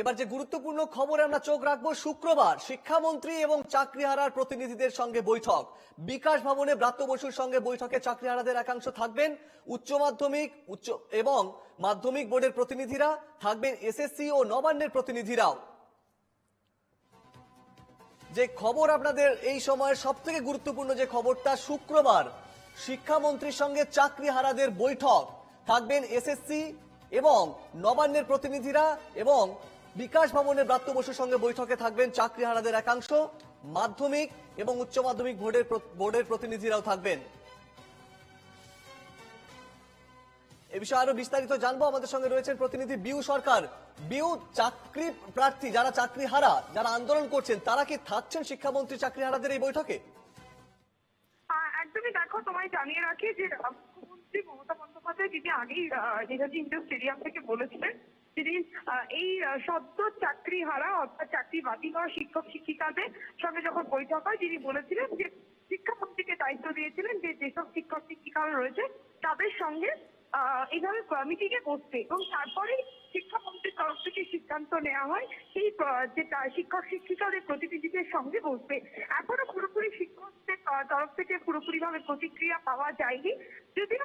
এবার যে গুরুত্বপূর্ণ খবরে আমরা চোখ রাখব, শুক্রবার শিক্ষামন্ত্রী এবং চাকরিহারার প্রতিনিধিদের সঙ্গে বৈঠক। বিকাশ ভবনে ব্রাত্য বসুর সঙ্গে বৈঠকে চাকরিহারাদের একাংশ থাকবেন উচ্চ মাধ্যমিক, উচ্চ এবং মাধ্যমিক বোর্ডের প্রতিনিধিরা, থাকবেন এসএসসি ও নবান্নের প্রতিনিধিরাও। যে খবর আপনাদের এই সময়ের সব থেকে গুরুত্বপূর্ণ যে খবরটা, শুক্রবার শিক্ষামন্ত্রীর সঙ্গে চাকরিহারাদের বৈঠক। থাকবেন এসএসসি এবং নবান্নের প্রতিনিধিরা এবং বিকাশ ভবনের ব্রাত্য বসুর সঙ্গে বৈঠকে থাকবেন চাকরিহারাদের একাংশ, মাধ্যমিক এবং উচ্চ মাধ্যমিক বোর্ডের বোর্ডের প্রতিনিধিরাও থাকবেন। এ বিষয়ে আরও বিস্তারিত জানব। আমাদের সঙ্গে রয়েছেন প্রতিনিধি বিউ সরকার। বিউ, চাকরি প্রার্থী যারা চাকরি হারা যারা আন্দোলন করছেন, তারা কি থাকছেন শিক্ষামন্ত্রী চাকরি হারাদের এই বৈঠকে? একদমই দেখো, তোমায় জানিয়ে রাখি যে, মুখ্যমন্ত্রী মমতা বন্দ্যোপাধ্যায় যিনি আগেই নেতাজি ইন্ডোর স্টেডিয়াম থেকে বলেছিলেন তিনি এই সদ্য চাকরি হারা অর্থাৎ চাকরি বাতিল হওয়া শিক্ষক শিক্ষিকাদের সঙ্গে যখন বৈঠক হয়, তিনি বলেছিলেন যে শিক্ষামন্ত্রীকে দায়িত্ব দিয়েছিলেন যে যেসব শিক্ষক শিক্ষিকারা রয়েছে, তাদের সঙ্গে এইভাবে মিটিংয়ে বসতে এবং তারপরেই শিক্ষামন্ত্রীর তরফ থেকে সিদ্ধান্ত নেওয়া হয় সেই আহ, যে শিক্ষক শিক্ষিকাদের প্রতিনিধিদের সঙ্গে বসবে। এখনও পুরোপুরি শিক্ষকদের তরফ থেকে পুরোপুরি ভাবে প্রতিক্রিয়া পাওয়া যায়নি। যদিও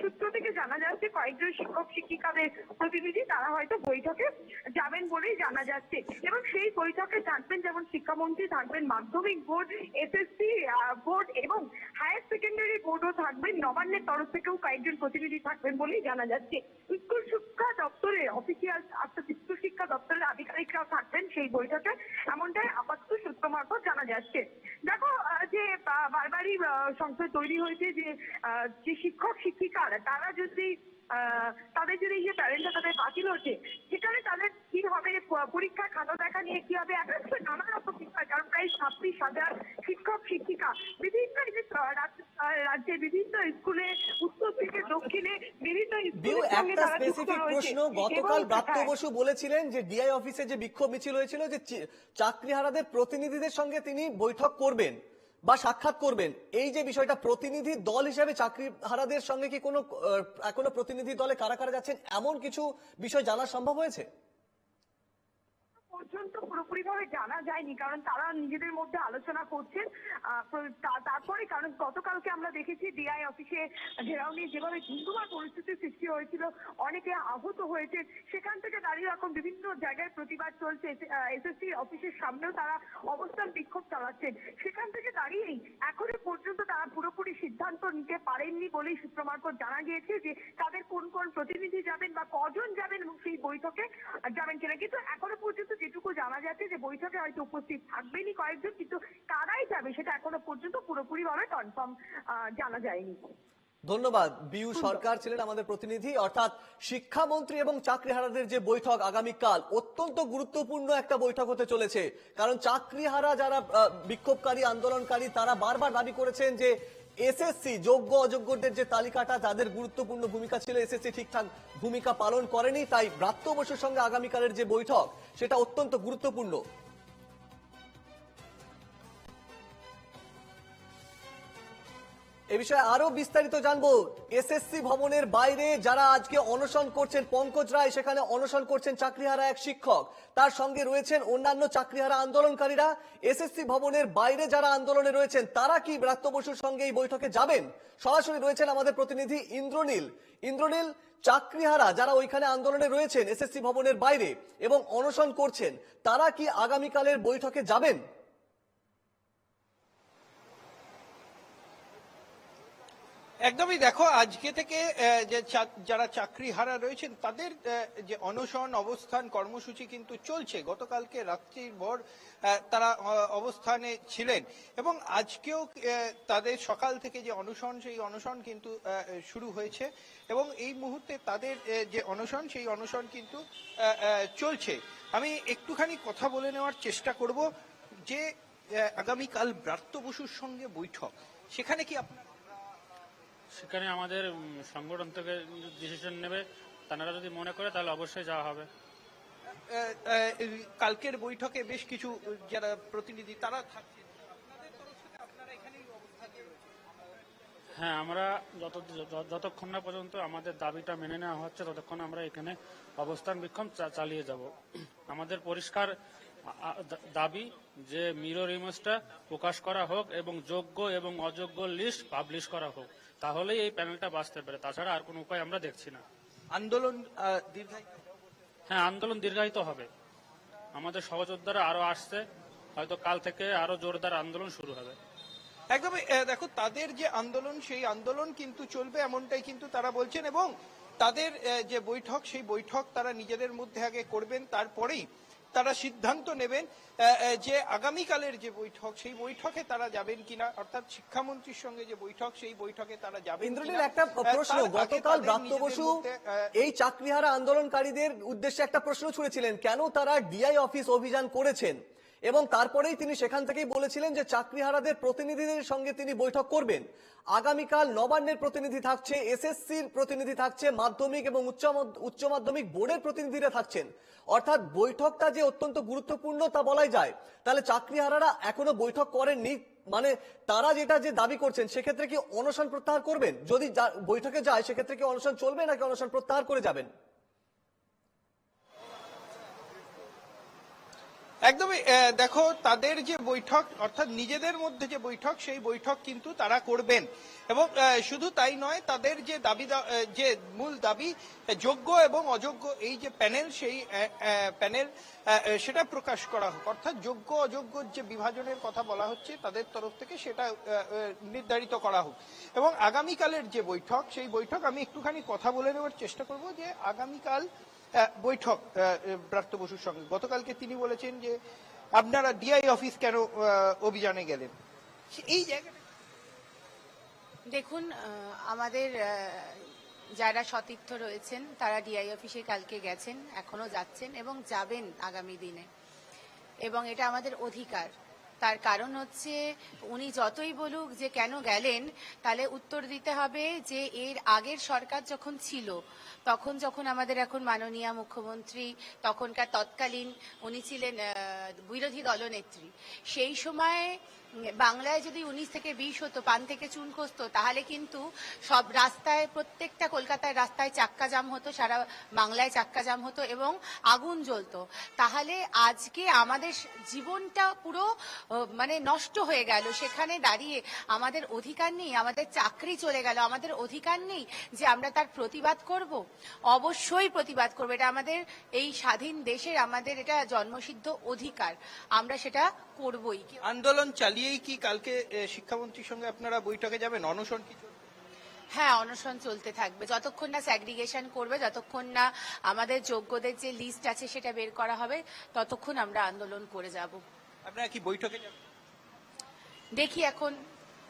সূত্র থেকে জানা যাচ্ছে কয়েকজন শিক্ষক শিক্ষিকাদের প্রতিনিধি তারা হয়তো বৈঠকে যাবেন বলেই জানা যাচ্ছে। এবং সেই বৈঠকে থাকবেন যেমন শিক্ষামন্ত্রী থাকবেন মাধ্যমিক বোর্ড এসএসসি বোর্ড এবং হায়ার সেকেন্ডারি বোর্ডও থাকবেন। নবান্নের তরফ থেকেও কয়েকজন প্রতিনিধি থাকবেন বলেই জানা যাচ্ছে। স্কুল শিক্ষা দপ্তরের অফিসিয়াল অর্থাৎ স্কুল শিক্ষা দপ্তরের আধিকারিকরাও থাকবেন সেই বৈঠকে। এমনটাই আপাতত সূত্র মারফত জানা যাচ্ছে দেখো আহ, যে বা- বারবারই আহ, সংশয় তৈরি হয়েছে যে আহ, যে শিক্ষক শিক্ষিকারা তারা যদি আহ, তাদের যদি ইয়ে প্যারেন্টটা তাদের বাতিল হচ্ছে সেখানে তাদের কি হবে? পরীক্ষা খাতা দেখা নিয়ে কি হবে? একটা নানা রকম বিষয় কারণ প্রায় ছাব্বিশ হাজার শিক্ষক শিক্ষিকা বিভিন্ন এই যে, আহ, রাজ- আহ, রাজ্যের বিভিন্ন স্কুলে উত্তর থেকে দক্ষিণে বিভিন্ন একটা স্পেসিফিক প্রশ্ন গতকাল ব্রাত্য হ্যাঁ। বসু বলেছিলেন যে ডিআই অফিসে যে বিক্ষোভ মিছিল হয়েছিল যে চাকরিহারাদের প্রতিনিধিদের সঙ্গে তিনি বৈঠক করবেন। বা সাক্ষাৎ করবেন। এই যে বিষয়টা, প্রতিনিধি দল হিসেবে চাকরি হারাদের সঙ্গে কি কোনো এখনও প্রতিনিধি দলে কারা কারা যাচ্ছেন, এমন কিছু বিষয় জানা সম্ভব হয়েছে? পর্যন্ত পুরোপুরি ভাবে জানা যায়নি, কারণ তারা নিজেদের মধ্যে আলোচনা করছেন। তারপরে, কারণ গতকালকে আমরা দেখেছি ডিআই অফিসে ঘেরাও নিয়ে যেভাবে ধুন্ধুমার পরিস্থিতির সৃষ্টি হয়েছিল, অনেকে আহত হয়েছে সেখান থেকে দাঁড়িয়ে এখন বিভিন্ন জায়গায় প্রতিবাদ চলছে। এসএসসি অফিসের সামনেও তারা অবস্থান বিক্ষোভ চালাচ্ছেন। সেখান থেকে দাঁড়িয়েই এখনও পর্যন্ত তারা পুরোপুরি সিদ্ধান্ত নিতে পারেননি বলেই সূত্রমারফত জানা গিয়েছে যে তাদের কোন কোন প্রতিনিধি যাবেন বা কজন যাবেন এবং সেই বৈঠকে যাবেন কিনা। কিন্তু এখনও পর্যন্ত যেটুকু জানা যাচ্ছে যে বৈঠকে হয়তো উপস্থিত থাকবেনই কয়েকজন, কিন্তু কারাই যাবে সেটা এখনও পর্যন্ত পুরোপুরি ভাবে কনফার্ম জানা যায়নি। ধন্যবাদ। বিউ সরকার ছিলেন আমাদের প্রতিনিধি। অর্থাৎ শিক্ষামন্ত্রী এবং চাকরিহারাদের যে বৈঠক আগামীকাল অত্যন্ত গুরুত্বপূর্ণ একটা বৈঠক হতে চলেছে। কারণ চাকরিহারা যারা বিক্ষোভকারী, আন্দোলনকারী, তারা বারবার দাবি করেছেন যে এসএসসি, যোগ্য, অযোগ্যদের যে তালিকাটা, তাদের গুরুত্বপূর্ণ ভূমিকা ছিল এসএসসি ঠিকঠাক ভূমিকা পালন করেনি, তাই ব্রাত্য বসুর সঙ্গে আগামীকালের যে বৈঠক, সেটা অত্যন্ত গুরুত্বপূর্ণ। এ বিষয়ে আরও বিস্তারিত জানব। এসএসসি ভবনের বাইরে যারা আজকে অনশন করছেন, পঙ্কজ রায় সেখানে অনশন করছেন চাকরিহারা এক শিক্ষক। তার সঙ্গে রয়েছেন অন্যান্য চাকরিহারা আন্দোলনকারীরা। এসএসসি ভবনের বাইরে যারা আন্দোলনে রয়েছেন, তারা কি ব্রাত্য বসুর সঙ্গে এই বৈঠকে যাবেন? সরাসরি রয়েছেন আমাদের প্রতিনিধি ইন্দ্রনীল। ইন্দ্রনীল, চাকরিহারা যারা ওইখানে আন্দোলনে রয়েছেন এসএসসি ভবনের বাইরে এবং অনশন করছেন, তারা কি আগামীকালের বৈঠকে যাবেন? একদমই দেখো, আজকে থেকে যে যারা চাকরি হারা রয়েছেন, তাদের যে অনশন অবস্থান কর্মসূচি কিন্তু চলছে। গতকালকে রাত্রির ভর তারা অবস্থানে ছিলেন। এবং আজকেও তাদের সকাল থেকে যে অনশন, সেই অনশন কিন্তু শুরু হয়েছে। এবং এই মুহূর্তে তাদের যে অনশন, সেই অনশন কিন্তু চলছে। আমি একটুখানি কথা বলে নেওয়ার চেষ্টা করব যে আগামীকাল ব্রাত্য বসুর সঙ্গে বৈঠক। সেখানে কি আপনার সেখানে আমাদের সংগঠন থেকে ডিসিশন নেবে। তারা যদি মনে করে তাহলে অবশ্যই যাওয়া হবে। কালকের বৈঠকে বেশ কিছু যারা প্রতিনিধি তারা। হ্যাঁ আমরা যত যত- যতক্ষণ না পর্যন্ত আমাদের দাবিটা মেনে নেওয়া হচ্ছে ততক্ষণ আমরা এখানে অবস্থান বিক্ষোভ চালিয়ে যাব। আমাদের পরিষ্কার দাবি যে মিরর ইমেজটা প্রকাশ করা হোক এবং যোগ্য এবং অযোগ্য লিস্ট পাবলিশ করা হোক তাহলেই এই প্যানেলটা বাঁচতে পারে। তাছাড়া আর কোনো উপায় আমরা দেখছি না। আন্দোলন হ্যাঁ আন্দোলন দীর্ঘায়িত হবে। আমাদের সহযোদ্ধারা আরও আসছে হয়তো কাল থেকে আরও জোরদার আন্দোলন শুরু হবে। একদমই দেখো তাদের যে আন্দোলন সেই আন্দোলন কিন্তু চলবে এমনটাই কিন্তু তারা বলছেন এবং তাদের যে বৈঠক সেই বৈঠক তারা নিজেদের মধ্যে আগে করবেন তারপরেই তারা সিদ্ধান্ত নেবেন যে আগামীকালের যে বৈঠক সেই বৈঠকে তারা যাবেন কিনা অর্থাৎ শিক্ষামন্ত্রীর সঙ্গে যে বৈঠক সেই বৈঠকে তারা যাবেন ইন্দ্রনীল একটা প্রশ্ন গতকাল ব্রাত্য বসু এই চাকরিহারা আন্দোলনকারীদের উদ্দেশ্যে একটা প্রশ্ন ছুড়েছিলেন কেন তারা ডিআই অফিস অভিযান করেছেন? এবং তারপরেই তিনি সেখান থেকেই বলেছিলেন যে চাকরিহারাদের প্রতিনিধিদের সঙ্গে তিনি বৈঠক করবেন। আগামীকাল নবান্নের প্রতিনিধি থাকছে, এসএসসির প্রতিনিধি থাকছে, মাধ্যমিক এবং উচ্চ মাধ্যমিক বোর্ডের প্রতিনিধিরা থাকছেন। অর্থাৎ বৈঠকটা যে অত্যন্ত গুরুত্বপূর্ণ তা বলাই যায়। তাহলে চাকরিহারারা এখনও বৈঠক করেননি? মানে তারা যেটা যে দাবি করছেন, সেক্ষেত্রে কি অনশন প্রত্যাহার করবেন? যদি বৈঠকে যায়, সেক্ষেত্রে কি অনশন চলবে নাকি অনশন প্রত্যাহার করে যাবেন? একদমই দেখো, তাদের যে বৈঠক, অর্থাৎ নিজেদের মধ্যে যে বৈঠক, সেই বৈঠক কিন্তু তারা করবেন। এবং শুধু তাই নয়, তাদের যে দাবি যে মূল দাবি যোগ্য এবং অযোগ্য, এই যে প্যানেল, সেই প্যানেল সেটা প্রকাশ করা হোক। অর্থাৎ যোগ্য, অযোগ্য যে বিভাজনের কথা বলা হচ্ছে, তাদের তরফ থেকে সেটা নির্ধারিত করা হোক। এবং আগামীকালের যে বৈঠক, সেই বৈঠক আমি একটুখানি কথা বলে নেওয়ার চেষ্টা করব যে আগামীকাল বৈঠক ব্রাত্য বসুর সঙ্গে। গতকালকে তিনি বলেছেন যে, আপনারা ডিআই অফিস কেন অভিযানে গেলেন? এই জায়গাটা দেখুন আমাদের যারা সতীর্থ রয়েছেন, তারা ডিআই অফিসে কালকে গেছেন, এখনও যাচ্ছেন এবং যাবেন আগামী দিনে। এবং এটা আমাদের অধিকার। তার কারণ হচ্ছে উনি যতই বলুক যে কেন গেলেন, তাহলে উত্তর দিতে হবে যে এর আগের সরকার যখন ছিল, তখন যখন আমাদের এখন মাননীয় মুখ্যমন্ত্রী, তখনকার তৎকালীন উনি ছিলেন বিরোধী দলনেত্রী। সেই সময় বাংলায় যদি উনিশ থেকে বিশ হতো, পান থেকে চুন খসতো, তাহলে কিন্তু সব রাস্তায়, প্রত্যেকটা কলকাতায় রাস্তায় চাক্কা জাম হতো, সারা বাংলায় চাক্কা জাম হতো এবং আগুন জ্বলতো। তাহলে আজকে আমাদের জীবনটা পুরো মানে নষ্ট হয়ে গেল। সেখানে দাঁড়িয়ে আমাদের অধিকার নেই, আমাদের চাকরি চলে গেল, আমাদের অধিকার নেই যে আমরা তার প্রতিবাদ করব। অবশ্যই প্রতিবাদ করব। এটা আমাদের এই স্বাধীন দেশের আমাদের এটা জন্মসিদ্ধ অধিকার। আমরা সেটা করবই। আন্দোলন চালিয়েই কি কালকে শিক্ষামন্ত্রীর সঙ্গে আপনারা বৈঠকে যাবেন? অনশন কি হ্যাঁ অনশন চলতে থাকবে। যতক্ষণ না স্যাগ্রিগেশন করবে যতক্ষণ না আমাদের যোগ্যদের যে লিস্ট আছে সেটা বের করা হবে ততক্ষণ আমরা আন্দোলন করে যাব। আপনারা কি বৈঠকে যাবেন? দেখি এখন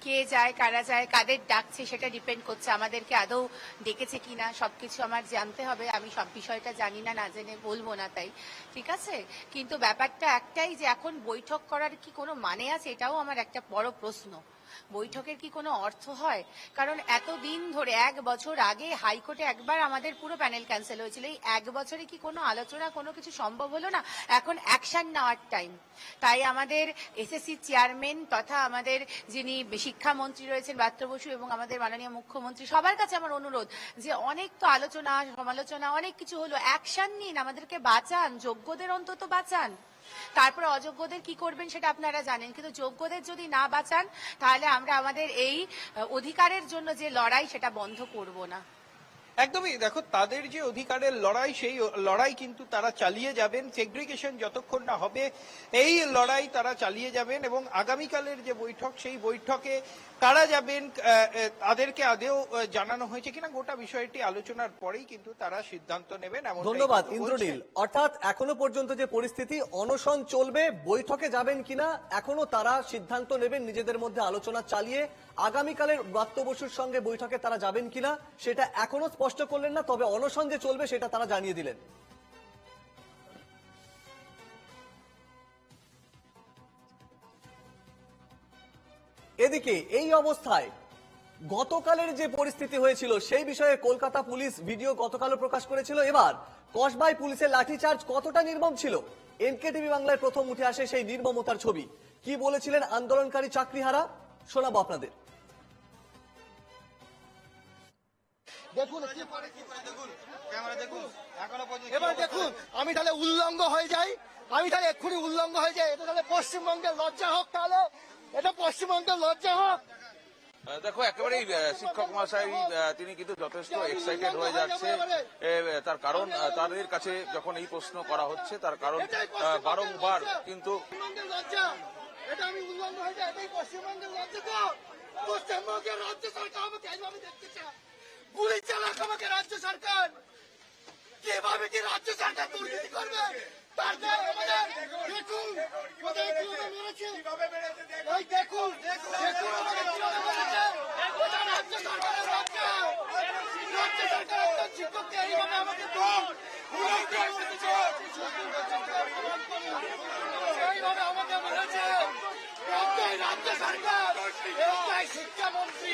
কে যায়, কারা যায়, কাদের ডাকছে, সেটা ডিপেন্ড করছে। আমাদেরকে আদৌ ডেকেছে কিনা, সবকিছু আমার জানতে হবে। আমি সব বিষয়টা জানি না না জেনে বলব না তাই। ঠিক আছে? কিন্তু ব্যাপারটা একটাই যে এখন বৈঠক করার কি কোনো মানে আছে? এটাও আমার একটা বড় প্রশ্ন। বৈঠকের কি কোনো অর্থ হয়? কারণ এতদিন ধরে এক বছর আগে হাইকোর্টে একবার আমাদের পুরো প্যানেল ক্যান্সেল হয়েছিল। এই এক বছরে কি কোনো আলোচনা, কোনো কিছু সম্ভব হলো না? এখন অ্যাকশন নেওয়ার টাইম। তাই আমাদের এসএসসি চেয়ারম্যান তথা আমাদের যিনি শিক্ষামন্ত্রী রয়েছেন ব্রাত্য বসু এবং আমাদের মাননীয় মুখ্যমন্ত্রী, সবার কাছে আমার অনুরোধ যে অনেক তো আলোচনা, সমালোচনা, অনেক কিছু হলো। অ্যাকশন নিন, আমাদেরকে বাঁচান, যোগ্যদের অন্তত বাঁচান। তারপরে অযোগ্যদের কি করবেন সেটা আপনারা জানেন, কিন্তু যোগ্যদের যদি না বাঁচান, তাহলে আমরা আমাদের এই অধিকারের জন্য যে লড়াই সেটা বন্ধ করব না। একদমই দেখো তাদের যে অধিকারের লড়াই সেই লড়াই কিন্তু তারা চালিয়ে যাবেন। সেগ্রিগেশন যতক্ষণ না হবে এই লড়াই তারা চালিয়ে যাবেন এবং আগামীকালের যে বৈঠক সেই বৈঠকে কারা যাবেন তাদেরকে আদেও জানানো হয়েছে কিনা গোটা বিষয়টি আলোচনার পরেই কিন্তু তারা সিদ্ধান্ত নেবেন এমনটাই ধন্যবাদ ইন্দ্রনীল। অর্থাৎ এখনও পর্যন্ত যে পরিস্থিতি অনশন চলবে বৈঠকে যাবেন কিনা এখনও তারা সিদ্ধান্ত নেবেন নিজেদের মধ্যে আলোচনা চালিয়ে আগামীকালের ব্রাত্য বসুর সঙ্গে বৈঠকে তারা যাবেন কিনা সেটা এখনও স্পষ্ট করলেন না, তবে অনশন যে চলবে সেটা তারা জানিয়ে দিলেন। এদিকে এই অবস্থায় গতকালের যে পরিস্থিতি হয়েছিল সেই বিষয়ে কলকাতা পুলিশ ভিডিও গতকালও প্রকাশ করেছিল। এবার কসবাই পুলিশের লাঠিচার্জ কতটা নির্মম ছিল? এনকেটিভি বাংলায় প্রথম উঠে আসে সেই নির্মমতার ছবি। কি বলেছিলেন আন্দোলনকারী চাকরিহারা? শোনাবো আপনাদের। দেখুন কি করে কি করে দেখুন এবার দেখুন আমি তাহলে উল্লঙ্গ হয়ে যাই আমি তাহলে এক্ষুনি উল্লঙ্গ হয়ে যাই এটা তাহলে পশ্চিমবঙ্গের লজ্জা হোক তাহলে এটা পশ্চিমবঙ্গের লজ্জা হোক। দেখো একেবারেই শিক্ষক মহাশয় তিনি কিন্তু যথেষ্ট এক্সাইটেড হয়ে যাচ্ছে। তার কারণ তাদের কাছে যখন এই প্রশ্ন করা হচ্ছে তার কারণ বারংবার কিন্তু এটা আমি উল্লঙ্গ হয়ে যাই এটাই পশ্চিমবঙ্গের লজ্জা তো। পশ্চিমবঙ্গের রাজ্য সরকার আমাকে এইভাবে দেখতে চায়। গুলি চালাক আমাকে রাজ্য সরকার। কীভাবে কি রাজ্য সরকার দুর্নীতি করবে? তার দেখুন দেখুন। রাজ্য সরকারের রাজ্য? সরকার শিক্ষককে এইভাবে আমাকে এইভাবে আমাকে রাজ্য সরকার শিক্ষামন্ত্রী।